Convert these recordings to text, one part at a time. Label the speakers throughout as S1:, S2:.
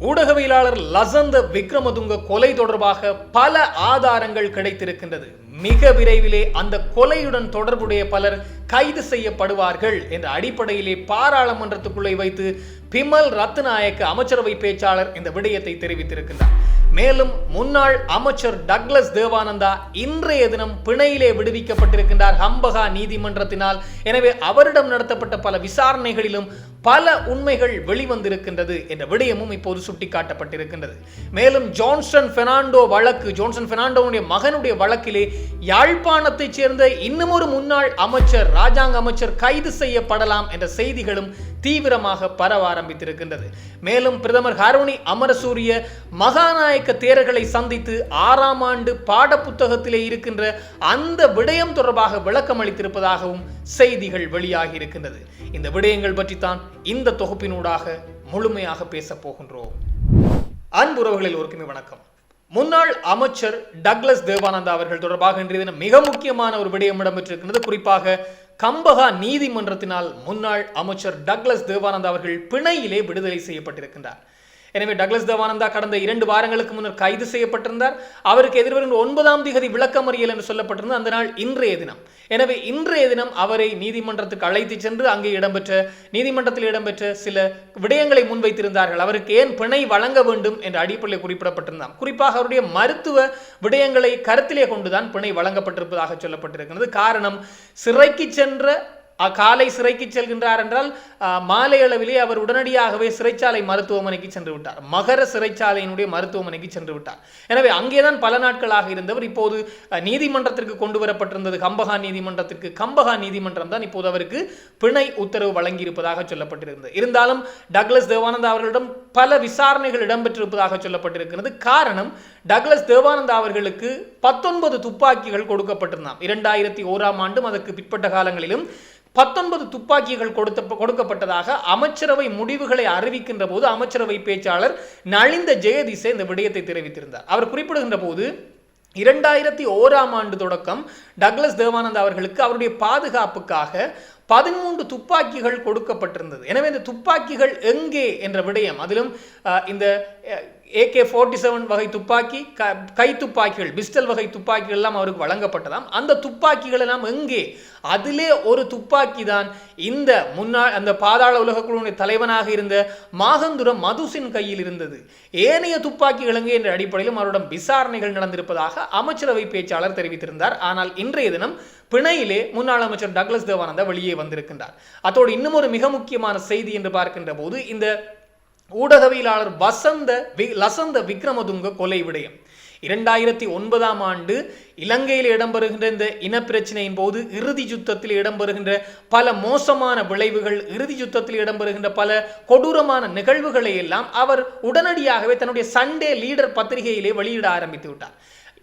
S1: ஊடகவியலாளர் லசந்த விக்ரமதுங்க கொலை தொடர்பாக பல ஆதாரங்கள் கிடைத்திருக்கின்றது. மிக விரைவிலே அந்த கொலையுடன் தொடர்புடைய பலர் கைது செய்யப்படுவார்கள் என்ற அடிப்படையிலே பாராளுமன்றத்துக்குள்ளே வைத்து பிமல் ரத்நாயக்க அமைச்சரவை பேச்சாளர் இந்த விடயத்தை தெரிவித்திருக்கின்றார். மேலும் முன்னாள் அமைச்சர் டக்ளஸ் தேவானந்தா இன்றைய தினம் பிணையிலே விடுவிக்கப்பட்டிருக்கின்றார் ஹம்பகா நீதிமன்றத்தினால். எனவே அவரிடம் நடத்தப்பட்ட பல விசாரணைகளிலும் பல உண்மைகள் வெளிவந்திருக்கின்றது என்ற விடயமும் இப்போது சுட்டிக்காட்டப்பட்டிருக்கின்றது. மேலும் ஜான்சன் பெர்னாண்டோ வழக்கு ஜான்சன் பெர்னாண்டோனுடைய மகனுடைய வழக்கிலே யாழ்ப்பாணத்தைச் சேர்ந்த இன்னும் ஒரு முன்னாள் அமைச்சர் ராஜாங்க அமைச்சர் கைது செய்யப்படலாம் என்ற செய்திகளும் தீவிரமாக பரவ ஆரம்பித்திருக்கின்றது. மேலும் பிரதமர் ஹருணி அமரசூரிய மகாநாயக்க தேரர்களை சந்தித்து ஆறாம் ஆண்டு பாடப்புத்தகத்திலே இருக்கின்ற அந்த விடயம் தொடர்பாக விளக்கம் அளித்திருப்பதாகவும் செய்திகள் வெளியாகி இருக்கின்றது இந்த விடயங்கள் பற்றித்தான் இந்த தொகுப்பினூடாக முழுமையாக பேசப் போகின்றோம். அன்புறவுகளில் ஒருக்குமே வணக்கம். முன்னாள் அமைச்சர் டக்ளஸ் தேவானந்தா அவர்கள் தொடர்பாக இன்றைய தினம் மிக முக்கியமான ஒரு விடயம் இடம்பெற்றிருக்கிறது குறிப்பாக கம்பகா நீதிமன்றத்தினால் முன்னாள் அமைச்சர் டக்ளஸ் தேவானந்தா அவர்கள் பிணையிலே விடுதலை செய்யப்பட்டிருக்கின்றார். எனவே டக்ளஸ் தேவானந்தா கடந்த இரண்டு வாரங்களுக்கு முன்னர் கைது செய்யப்பட்டிருந்தார். அவருக்கு எதிர்வரும் ஒன்பதாம் திகதி விளக்கமறியல் என்று சொல்லப்பட்டிருந்த அந்த நாள் இன்றைய தினம். எனவே இன்றைய தினம் அவரை நீதிமன்றத்துக்கு அழைத்து சென்று அங்கே இடம்பெற்ற நீதிமன்றத்தில் இடம்பெற்ற சில விடயங்களை முன்வைத்திருந்தார்கள். அவருக்கு ஏன் பிணை வழங்க வேண்டும் என்ற அடிப்படையில் குறிப்பிடப்பட்டிருந்தார் குறிப்பாக அவருடைய மருத்துவ விடயங்களை கருத்திலே கொண்டுதான் பிணை வழங்கப்பட்டிருப்பதாக சொல்லப்பட்டிருக்கிறது. காரணம் சிறைக்கு சென்ற காலை சிறைக்கு செல்கின்றார் என்றால் மாலை அளவிலே அவர் உடனடியாகவே சிறைச்சாலை மருத்துவமனைக்கு சென்று விட்டார். மகர சிறைச்சாலையினுடைய மருத்துவமனைக்கு சென்று விட்டார். எனவே அங்கேதான் பல நாட்களாக இருந்தவர். இப்போது நீதிமன்றத்திற்கு கொண்டு வரப்பட்டிருந்தது கம்பகா நீதிமன்றத்திற்கு. கம்பகா நீதிமன்றம் தான் இப்போது அவருக்கு பிணை உத்தரவு வழங்கியிருப்பதாக சொல்லப்பட்டிருந்தது. இருந்தாலும் டக்ளஸ் தேவானந்தா அவர்களிடம் பல விசாரணைகள் இடம்பெற்றிருப்பதாக சொல்லப்பட்டிருக்கிறது. காரணம் டக்ளஸ் தேவானந்தா அவர்களுக்கு பத்தொன்பது துப்பாக்கிகள் கொடுக்கப்பட்டிருந்தாம். இரண்டாயிரத்தி ஓராம் ஆண்டும் அதற்கு பிற்பட்ட காலங்களிலும் பத்தொன்பது துப்பாக்கிகள் கொடுத்த கொடுக்கப்பட்டதாக அமைச்சரவை முடிவுகளை அறிவிக்கின்ற போது அமைச்சரவை பேச்சாளர் நளிந்த ஜெயதிசை இந்த விடயத்தை தெரிவித்திருந்தார். அவர் குறிப்பிடுகின்ற போது இரண்டாயிரத்தி ஓராம் ஆண்டு தொடக்கம் டக்ளஸ் தேவானந்தா அவர்களுக்கு அவருடைய பாதுகாப்புக்காக பதிமூன்று துப்பாக்கிகள் கொடுக்கப்பட்டிருந்தது. எனவே இந்த துப்பாக்கிகள் எங்கே என்ற விடயம் அதிலும் இந்த ஏகே ஃபோர்ட்டி செவன் வகை துப்பாக்கி க கை துப்பாக்கிகள் பிஸ்டல் வகை துப்பாக்கிகள் எல்லாம் அவருக்கு வழங்கப்பட்டதாம். அந்த துப்பாக்கிகள் எல்லாம் எங்கே? அதிலே ஒரு துப்பாக்கி தான் இந்த முன்னாள் அந்த பாதாள உலகக்குழுவினுடைய தலைவனாக இருந்த மாகந்துரம் மதுசின் கையில் இருந்தது. ஏனைய துப்பாக்கிகள் எங்கே என்ற அடிப்படையிலும் அவரிடம் விசாரணைகள் நடந்திருப்பதாக அமைச்சரவை பேச்சாளர் தெரிவித்திருந்தார். ஆனால் இன்றைய தினம் பிணையிலே முன்னாள் அமைச்சர் டக்ளஸ் தேவானந்தா வெளியே வந்திருக்கின்றார். அத்தோடு இன்னும் ஒரு மிக முக்கியமான செய்தி என்று பார்க்கின்ற போது இந்த ஊடகவியலாளர் வசந்த வி லசந்த விக்ரமதுங்க கொலை விடயம். இரண்டாயிரத்தி ஒன்பதாம் ஆண்டு இலங்கையில் இடம்பெறுகின்ற இந்த இனப்பிரச்சனையின் போது இறுதி யுத்தத்தில் இடம்பெறுகின்ற பல மோசமான விளைவுகள் இறுதி யுத்தத்தில் இடம்பெறுகின்ற பல கொடூரமான நிகழ்வுகளை எல்லாம் அவர் உடனடியாகவே தன்னுடைய சண்டே லீடர் பத்திரிகையிலே வெளியிட ஆரம்பித்து விட்டார்.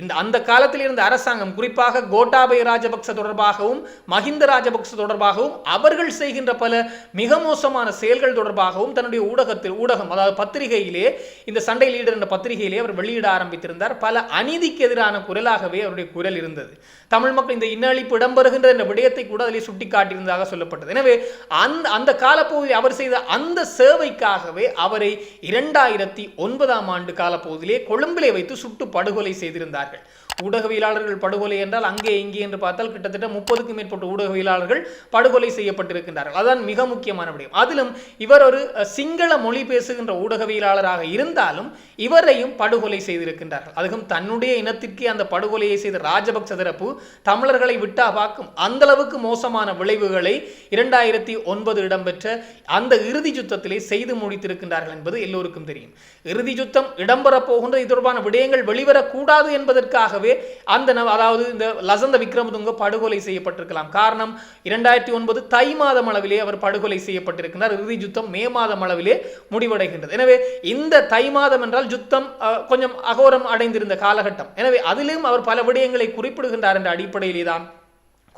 S1: இந்த அந்த காலத்தில் இருந்த அரசாங்கம் குறிப்பாக கோட்டாபய ராஜபக்ச தொடர்பாகவும் மஹிந்த ராஜபக்ச தொடர்பாகவும் அவர்கள் செய்கின்ற பல மிக மோசமான செயல்கள் தொடர்பாகவும் தன்னுடைய ஊடகத்தில் ஊடகம் அதாவது பத்திரிகையிலே இந்த சண்டை லீடர் என்ற பத்திரிகையிலே அவர் வெளியிட ஆரம்பித்திருந்தார். பல அநீதிக்கு எதிரான குரலாகவே அவருடைய குரல் இருந்தது. தமிழ் மக்கள் இந்த இன்னழிப்பு இடம்பெறுகின்ற என்ற விடயத்தை கூட அதிலே சுட்டிக்காட்டியிருந்ததாக சொல்லப்பட்டது. எனவே அந்த அந்த காலப்பகுதியில் அவர் செய்த அந்த சேவைக்காகவே அவரை இரண்டாயிரத்தி ஒன்பதாம் ஆண்டு காலப்பகுதியிலே கொழும்பிலே வைத்து சுட்டு படுகொலை செய்திருந்தார். செய்திருந்தார்கள் ஊடகவியலாளர்கள் படுகொலை என்றால் அங்கே இங்கே என்று பார்த்தால் கிட்டத்தட்ட முப்பதுக்கும் மேற்பட்ட ஊடகவியலாளர்கள் படுகொலை செய்யப்பட்டிருக்கின்றார்கள். அதுதான் மிக முக்கியமான விடயம். அதிலும் இவர் ஒரு சிங்கள மொழி பேசுகின்ற ஊடகவியலாளராக இருந்தாலும் இவரையும் படுகொலை செய்திருக்கின்றார்கள். அதுவும் தன்னுடைய இனத்திற்கே அந்த படுகொலையை செய்த ராஜபக்ச தரப்பு தமிழர்களை விட்டா பார்க்கும் அந்த அளவுக்கு மோசமான விளைவுகளை இரண்டாயிரத்தி ஒன்பது இடம்பெற்ற அந்த இறுதி சுத்தத்திலே செய்து முடித்திருக்கின்றார்கள் என்பது எல்லோருக்கும் தெரியும். இறுதி சுத்தம் இடம்பெறப் போகின்ற இது தொடர்பான விடயங்கள் வெளிவரக்கூடாது என்பது என்பதற்காகவே அந்த அதாவது இந்த லசந்த விக்ரமதுங்க படுகொலை செய்யப்பட்டிருக்கலாம். காரணம் இரண்டாயிரத்தி ஒன்பது தை மாதம் அளவிலே அவர் படுகொலை செய்யப்பட்டிருக்கிறார் இறுதி யுத்தம் மே மாதம் அளவிலே முடிவடைகின்றது. எனவே இந்த தை மாதம் என்றால் யுத்தம் கொஞ்சம் அகோரம் அடைந்திருந்த காலகட்டம். எனவே அதிலும் அவர் பல விடயங்களை குறிப்பிடுகின்றார் என்ற அடிப்படையிலே தான்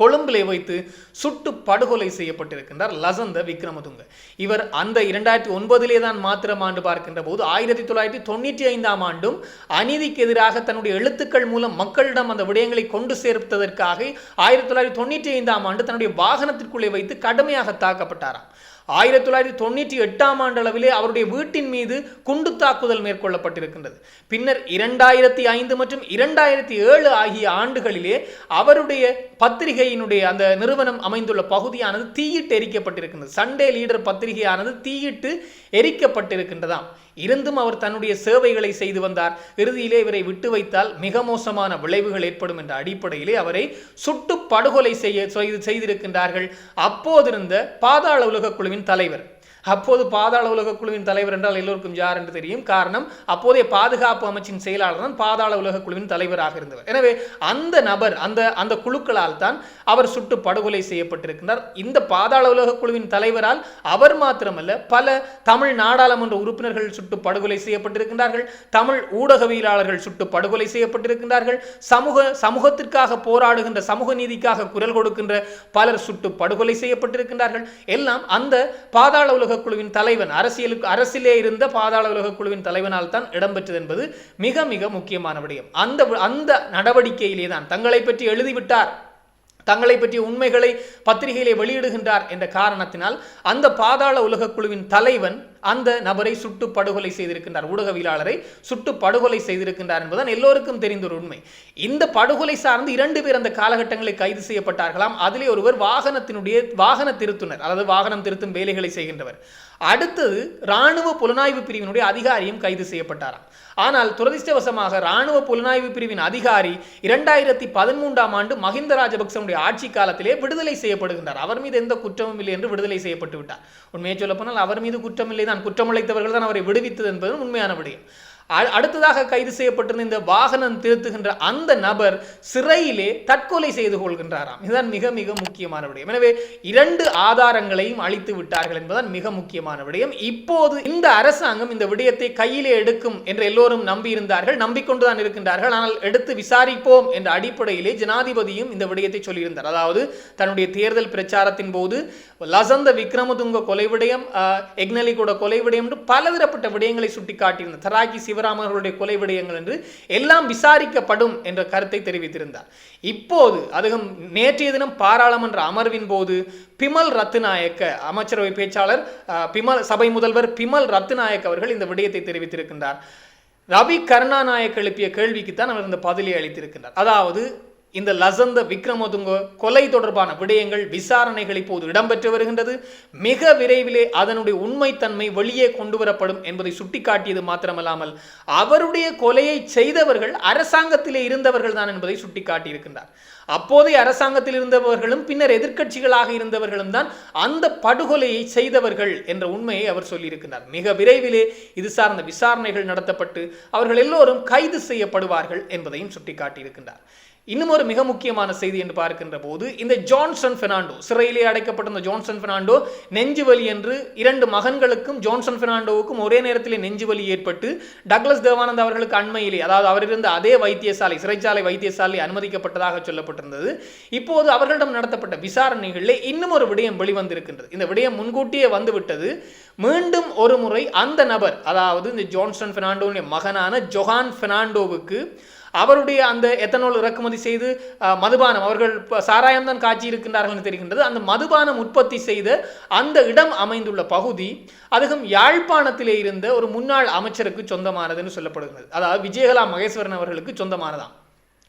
S1: கொழும்பிலே வைத்து சுட்டு படுகொலை செய்யப்பட்டிருக்கின்றார் லசந்த விக்ரமதுங்க. இவர் அந்த இரண்டாயிரத்தி ஒன்பதிலே தான் மாத்திரம் ஆண்டு பார்க்கின்ற போது ஆயிரத்தி தொள்ளாயிரத்தி தொண்ணூற்றி ஐந்தாம் ஆண்டும் அநீதிக்கு எதிராக தன்னுடைய எழுத்துக்கள் மூலம் மக்களிடம் அந்த விடயங்களை கொண்டு சேர்த்ததற்காக ஆயிரத்தி தொள்ளாயிரத்தி தொண்ணூற்றி ஐந்தாம் ஆண்டு தன்னுடைய வாகனத்திற்குள்ளே வைத்து கடுமையாக தாக்கப்பட்டாராம். ஆயிரத்தி தொள்ளாயிரத்தி தொண்ணூற்றி எட்டாம் ஆண்டு அளவிலே அவருடைய வீட்டின் மீது குண்டு தாக்குதல் மேற்கொள்ளப்பட்டிருக்கின்றது. பின்னர் இரண்டாயிரத்தி ஐந்து மற்றும் இரண்டாயிரத்தி ஏழு ஆகிய ஆண்டுகளிலே அவருடைய பத்திரிகையினுடைய அந்த நிறுவனம் அமைந்துள்ள பகுதியானது தீயிட்டு எரிக்கப்பட்டிருக்கின்றது. Sunday leader பத்திரிகையானது தீயிட்டு எரிக்கப்பட்டிருக்கின்றதாம். இருந்தும் அவர் தன்னுடைய சேவைகளை செய்து வந்தார். இறுதியிலே இவரை விட்டு வைத்தால் மிக மோசமான விளைவுகள் ஏற்படும் என்ற அடிப்படையிலே அவரை சுட்டு படுகொலை செய்ய செய்திருக்கின்றார்கள். அப்போதிருந்த பாதாள உலக குழுவின் தலைவர் அப்போது பாதாள உலக குழுவின் தலைவர் என்றால் எல்லோருக்கும் யார் என்று தெரியும். காரணம் அப்போதைய பாதுகாப்பு அமைச்சின் செயலாளர் தான் பாதாள உலக குழுவின் தலைவராக இருந்தவர். எனவே அந்த நபர் அந்த அந்த குழுக்களால் தான் அவர் சுட்டு படுகொலை செய்யப்பட்டிருக்கின்றார். இந்த பாதாள உலக குழுவின் தலைவரால் அவர் மாத்திரமல்ல பல தமிழ் நாடாளுமன்ற உறுப்பினர்கள் சுட்டு படுகொலை செய்யப்பட்டிருக்கின்றார்கள். தமிழ் ஊடகவியலாளர்கள் சுட்டு படுகொலை செய்யப்பட்டிருக்கின்றார்கள். சமூக சமூகத்திற்காக போராடுகின்ற சமூக நீதிக்காக குரல் கொடுக்கின்ற பலர் சுட்டு படுகொலை செய்யப்பட்டிருக்கின்றார்கள். எல்லாம் அந்த பாதாள உலக குழுவின் தலைவன் அரசியலுக்கு அரசிலே இருந்த பாதாள உலக குழுவின் தலைவனால் தான் இடம்பெற்றது என்பது மிக மிக முக்கியமான விடயம். அந்த அந்த நடவடிக்கையிலே தான் தங்களை பற்றி எழுதிவிட்டார். தங்களை பற்றிய உண்மைகளை பத்திரிகையிலே வெளியிடுகின்றார் என்ற காரணத்தினால் அந்த பாதாள உலக குழுவின் தலைவன் அந்த நபரை சுட்டு படுகொலை செய்திருக்கின்றார். ஊடகவியலாளரை சுட்டு படுகொலை செய்திருக்கின்றார் என்பதுதான் எல்லோருக்கும் தெரிந்த ஒரு உண்மை. இந்த படுகொலை சார்ந்து இரண்டு பேர் அந்த காலகட்டங்களில் கைது செய்யப்பட்டார்களாம். அதிலே ஒருவர் வாகனத்தினுடைய வாகன திருத்துனர் அதாவது வாகனம் திருத்தும் வேலைகளை செய்கின்றவர். அடுத்தது இராணுவ புலனாய்வு பிரிவினுடைய அதிகாரியும் கைது செய்யப்பட்டாராம். ஆனால் துரதிர்ஷ்டவசமாக இராணுவ புலனாய்வு பிரிவின் அதிகாரி இரண்டாயிரத்தி பதிமூன்றாம் ஆண்டு மஹிந்த ராஜபக்சனுடைய ஆட்சி காலத்திலே விடுதலை செய்யப்படுகின்றார். அவர் மீது எந்த குற்றமும் இல்லை என்று விடுதலை செய்யப்பட்டு விட்டார் உண்மையை சொல்லப்போனால் அவர் மீது குற்றமில்லை தான் குற்றமளித்தவர்கள் தான் அவரை விடுவித்தது என்பது உண்மையான விடயம். அடுத்ததாக கைது செய்யப்பட்டிருந்த இந்த வாகனம் திருத்துகின்ற அந்த நபர் சிறையிலே தற்கொலை செய்து கொள்கின்றாராம். இதுதான் மிக மிக முக்கியமான விடயம். எனவே இரண்டு ஆதாரங்களையும் அழித்து விட்டார்கள் என்பதுதான் மிக முக்கியமான விடயம். இப்போது இந்த அரசாங்கம் இந்த விடயத்தை கையிலே எடுக்கும் என்று எல்லோரும் நம்பியிருந்தார்கள் நம்பிக்கொண்டுதான் இருக்கின்றார்கள். ஆனால் எடுத்து விசாரிப்போம் என்ற அடிப்படையிலே ஜனாதிபதியும் இந்த விடயத்தை சொல்லியிருந்தார். அதாவது தன்னுடைய தேர்தல் பிரச்சாரத்தின் போது லசந்த விக்ரமதுங்க கொலை விடயம் எக்னலி கூட கொலை விடயம் என்று பலதரப்பட்ட விடயங்களை சுட்டிக்காட்டியிருந்தார். தராக்கி சிவராம அவர்களுடைய கொலை விடயங்கள் என்று எல்லாம் விசாரிக்கப்படும் என்ற கருத்தை தெரிவித்திருந்தார். இப்போது அதுவும் நேற்றைய தினம் பாராளுமன்ற அமர்வின் போது பிமல் ரத்நாயக்க அமைச்சரவை பேச்சாளர் பிமல் சபை முதல்வர் பிமல் ரத்நாயக் அவர்கள் இந்த விடயத்தை தெரிவித்திருக்கின்றார். ரவி கருணாநாயக் எழுப்பிய கேள்விக்குத்தான் அவர் இந்த பதிலை அளித்திருக்கின்றார். அதாவது இந்த லசந்த விக்ரமதுங்க கொலை தொடர்பான விடயங்கள் விசாரணைகள் இப்போது இடம்பெற்று வருகின்றது. மிக விரைவிலே அதனுடைய உண்மைத்தன்மை வெளியே கொண்டு வரப்படும் என்பதை சுட்டிக்காட்டியது மாத்திரமல்லாமல் அவருடைய கொலையை செய்தவர்கள் அரசாங்கத்திலே இருந்தவர்கள் தான் என்பதை சுட்டிக்காட்டியிருக்கின்றார். அப்போதைய அரசாங்கத்தில் இருந்தவர்களும் பின்னர் எதிர்க்கட்சிகளாக இருந்தவர்களும் தான் அந்த படுகொலையை செய்தவர்கள் என்ற உண்மையை அவர் சொல்லியிருக்கிறார் மிக விரைவிலே இது சார்ந்த விசாரணைகள் நடத்தப்பட்டு அவர்கள் எல்லோரும் கைது செய்யப்படுவார்கள் என்பதையும் சுட்டிக்காட்டியிருக்கின்றார். இன்னும் ஒரு மிக முக்கியமான செய்தி என்று பார்க்கின்ற போது இந்த ஜான்சன் பெர்னாண்டோ சிறையிலே அடைக்கப்பட்டிருந்த ஜான்சன் பெர்னாண்டோ நெஞ்சுவலி என்று இரண்டு மகன்களுக்கும் ஜான்சன் பெர்னாண்டோவுக்கும் ஒரே நேரத்தில் நெஞ்சுவலி ஏற்பட்டு டக்ளஸ் தேவானந்த் அவர்களுக்கு அண்மையிலே அதாவது அவர் இருந்த அதே வைத்தியசாலை சிறைச்சாலை வைத்தியசாலை அனுமதிக்கப்பட்டதாக சொல்லப்பட்டிருந்தது. இப்போது அவர்களிடம் நடத்தப்பட்ட விசாரணைகளிலே இன்னும் ஒரு விடயம் வெளிவந்திருக்கின்றது. இந்த விடயம் முன்கூட்டியே வந்துவிட்டது. மீண்டும் ஒரு முறை அந்த நபர் அதாவது இந்த ஜான்சன் பெர்னாண்டோவுடைய மகனான ஜொஹான் பெர்னாண்டோவுக்கு அவருடைய அந்த எத்தனால் இறக்குமதி செய்து மதுபானம் அவர்கள் சாராயம் தான் காட்சி இருக்கின்றார்கள் தெரிகின்றது. அந்த மதுபானம் உற்பத்தி செய்த அந்த இடம் அமைந்துள்ள பகுதி அதுவும் யாழ்ப்பாணத்திலே இருந்த ஒரு முன்னாள் அமைச்சருக்கு சொந்தமானதுன்னு சொல்லப்படுகிறது. அதாவது விஜயகலா மகேஸ்வரன் அவர்களுக்கு சொந்தமானதான்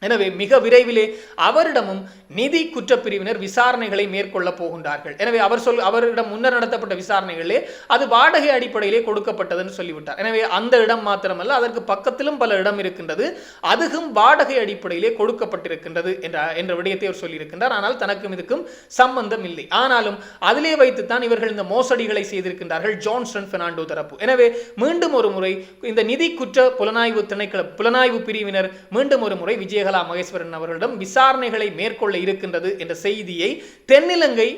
S1: எனவே மிக விரைவிலே அவரிடமும் நிதி குற்றப்பிரிவினர் விசாரணைகளை மேற்கொள்ள போகின்றார்கள். எனவே அவர் சொல் அவரிடம் முன்னர் நடத்தப்பட்ட விசாரணைகளிலே அது வாடகை அடிப்படையிலே கொடுக்கப்பட்டதுன்னு சொல்லிவிட்டார். எனவே அந்த இடம் மாத்திரமல்ல அதற்கு பக்கத்திலும் பல இடம் இருக்கின்றது. அதுவும் வாடகை அடிப்படையிலே கொடுக்கப்பட்டிருக்கின்றது என்ற என்ற விடயத்தை அவர் சொல்லியிருக்கின்றார். ஆனால் தனக்கும் இதுக்கும் சம்பந்தம் இல்லை. ஆனாலும் அதிலே வைத்துத்தான் இவர்கள் இந்த மோசடிகளை செய்திருக்கின்றார்கள் ஜான்சன் பெர்னாண்டோ தரப்பு. எனவே மீண்டும் ஒரு முறை இந்த நிதி குற்ற புலனாய்வு திணைக்கள புலனாய்வு பிரிவினர் மீண்டும் ஒரு முறை விஜய மேகலா மகேஸ்வரன் அவர்களிடம் விசாரணைகளை மேற்கொள்ள இருக்கின்றது என்ற செய்தியை தென்னிலங்கை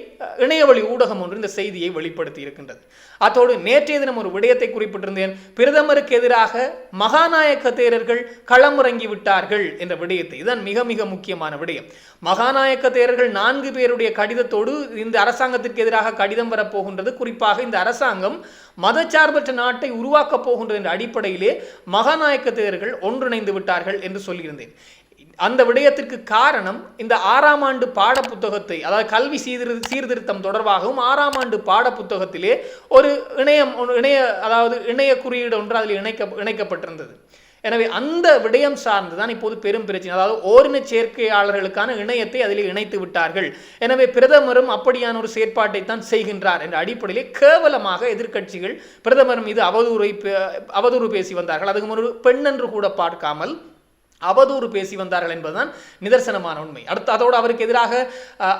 S1: இணையவழி ஊடகம் ஒன்று இந்த செய்தியை வெளிப்படுத்தி இருக்கின்றது. அத்தோடு நேற்றைய தினம் ஒரு விடயத்தை குறிப்பிட்டிருந்தேன். பிரதமருக்கு எதிராக மகாநாயக்க தேரர்கள் களமிறங்கி விட்டார்கள் என்ற விடயத்தை. இதுதான் மிக மிக முக்கியமான விடயம். மகாநாயக்க தேரர்கள் நான்கு பேருடைய கடிதத்தோடு இந்த அரசாங்கத்திற்கு எதிராக கடிதம் வரப்போகின்றது. குறிப்பாக இந்த அரசாங்கம் மதச்சார்பற்ற நாட்டை உருவாக்கப் போகின்றது என்ற அடிப்படையிலே மகாநாயக்க தேரர்கள் ஒன்றிணைந்து விட்டார்கள் என்று சொல்லியிருந்தேன். அந்த விடயத்திற்கு காரணம் இந்த ஆறாம் ஆண்டு பாடப்புத்தகத்தை அதாவது கல்வி சீர்திரு சீர்திருத்தம் தொடர்பாகவும் ஆறாம் ஆண்டு பாடப்புத்தகத்திலே ஒரு இணையம் ஒன்று இணைய அதாவது இணைய குறியீடு ஒன்று அதில் இணைக்க இணைக்கப்பட்டிருந்தது. எனவே அந்த விடயம் சார்ந்து தான் இப்போது பெரும் பிரச்சனை. அதாவது ஓரின சேர்க்கையாளர்களுக்கான இணையத்தை அதில் இணைத்து விட்டார்கள். எனவே பிரதமரும் அப்படியான ஒரு செயற்பாட்டை தான் செய்கின்றார் என்ற அடிப்படையிலே கேவலமாக எதிர்க்கட்சிகள் பிரதமர் மீது அவதூறை அவதூறு பேசி வந்தார்கள். அதுக்கு ஒரு பெண் என்று கூட பார்க்காமல் அவதூறு பேசி வந்தார்கள் என்பதுதான் நிதர்சனமான உண்மை. அடுத்து அதோடு அவருக்கு எதிராக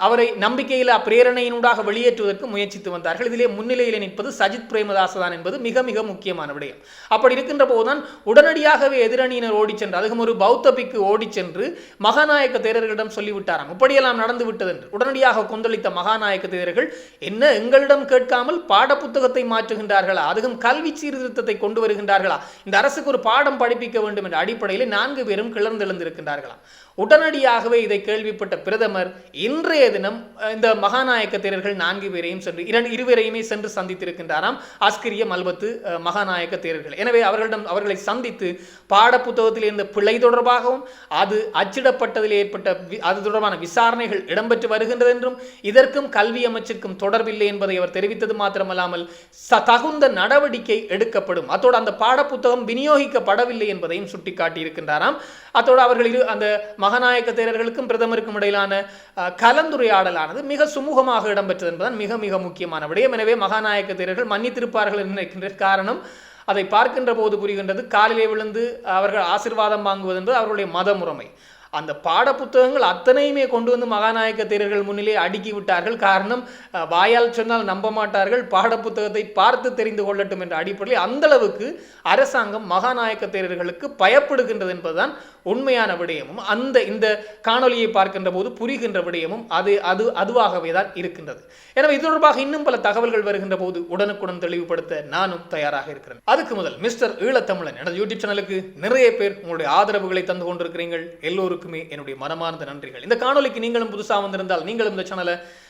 S1: அவரை நம்பிக்கையில் பிரேரணையினூடாக வெளியேற்றுவதற்கு முயற்சித்து வந்தார்கள். இதிலே முன்னிலையில் நிற்பது சஜித் பிரேமதாச தான் என்பது மிக மிக முக்கியமான விடயம். அப்படி இருக்கின்ற போதுதான் உடனடியாகவே எதிரணியினர் ஓடிச் சென்று அதுவும் ஒரு பௌத்த பிக்கு ஓடிச் சென்று மகாநாயக்க தேரர்களிடம் சொல்லிவிட்டாராம். இப்படியெல்லாம் நடந்து விட்டது என்று உடனடியாக கொந்தளித்த மகாநாயக்க தேரர்கள் என்ன எங்களிடம் கேட்காமல் பாடப்புத்தகத்தை மாற்றுகின்றார்களா? அதுவும் கல்வி சீர்திருத்தத்தை கொண்டு வருகின்றார்களா? இந்த அரசுக்கு ஒரு பாடம் படிப்பிக்க வேண்டும் என்ற அடிப்படையில் நான்கு பேரும் கிளர்ந்தெழுந்திருக்கின்றார்களாம். உடனடியாகவே இதை கேள்விப்பட்ட பிரதமர் இன்றைய தினம் இந்த மகாநாயக்க தேரர்கள் நான்கு பேரையும் சென்று இரண்டு இருவரையுமே சென்று சந்தித்திருக்கின்றாராம் ஆஸ்கிரிய மல்பத்து மகாநாயக்க தேரர்கள். எனவே அவர்களிடம் அவர்களை சந்தித்து பாடப்புத்தகத்தில் இருந்த பிழை தொடர்பாகவும் அது அச்சிடப்பட்டதில் ஏற்பட்ட அது தொடர்பான விசாரணைகள் இடம்பெற்று வருகின்றது என்றும் இதற்கும் கல்வி அமைச்சிற்கும் தொடர்பில்லை என்பதை அவர் தெரிவித்தது மாத்திரமல்லாமல் தகுந்த நடவடிக்கை எடுக்கப்படும். அத்தோடு அந்த பாடப்புத்தகம் விநியோகிக்கப்படவில்லை என்பதையும் சுட்டிக்காட்டியிருக்கின்றாராம். அத்தோடு அவர்கள் இரு அந்த மகநாயக்க தேரர்களுக்கும் பிரதமருக்கும் இடையிலான கலந்துரையாடலானது மிக சுமூகமாக இடம்பெற்றது என்பதன் மிக மிக முக்கியமான விடயம். எனவே மகாநாயக்க தேரர்கள் மன்னித்திருப்பார்கள் என்று நினைக்கின்ற காரணம் அதை பார்க்கின்ற போது புரிகின்றது. காலிலே விழுந்து அவர்கள் ஆசீர்வாதம் வாங்குவது என்பது அவர்களுடைய மத முறைமை அந்த பாடப்புத்தகங்கள் அத்தனையுமே கொண்டு வந்து மகாநாயக்க தேரர்கள் முன்னிலே அடுக்கி விட்டார்கள். காரணம் வாயால் சொன்னால் நம்ப மாட்டார்கள். பாடப்புத்தகத்தை பார்த்து தெரிந்து கொள்ளட்டும் என்ற அடிப்படையில் அந்தளவுக்கு அரசாங்கம் மகாநாயக்க தேரர்களுக்கு பயப்படுகின்றது என்பதுதான் உண்மையான விடயமும் அந்த இந்த காணொலியை பார்க்கின்ற போது புரிகின்ற விடயமும் அது அது அதுவாகவே தான் இருக்கின்றது. எனவே இது தொடர்பாக இன்னும் பல தகவல்கள் வருகின்ற போது உடனுக்குடன் தெளிவுபடுத்த நானும் தயாராக இருக்கிறேன். அதுக்கு முதல் மிஸ்டர் ஈழத்தமிழன் எனது யூடியூப் சேனலுக்கு நிறைய பேர் உங்களுடைய ஆதரவுகளை தந்து கொண்டிருக்கிறீர்கள். எல்லோருக்குமே என்னுடைய மனமார்ந்த நன்றிகள். இந்த காணொலிக்கு நீங்களும் புதுசாக வந்திருந்தால் நீங்களும் இந்த சேனலை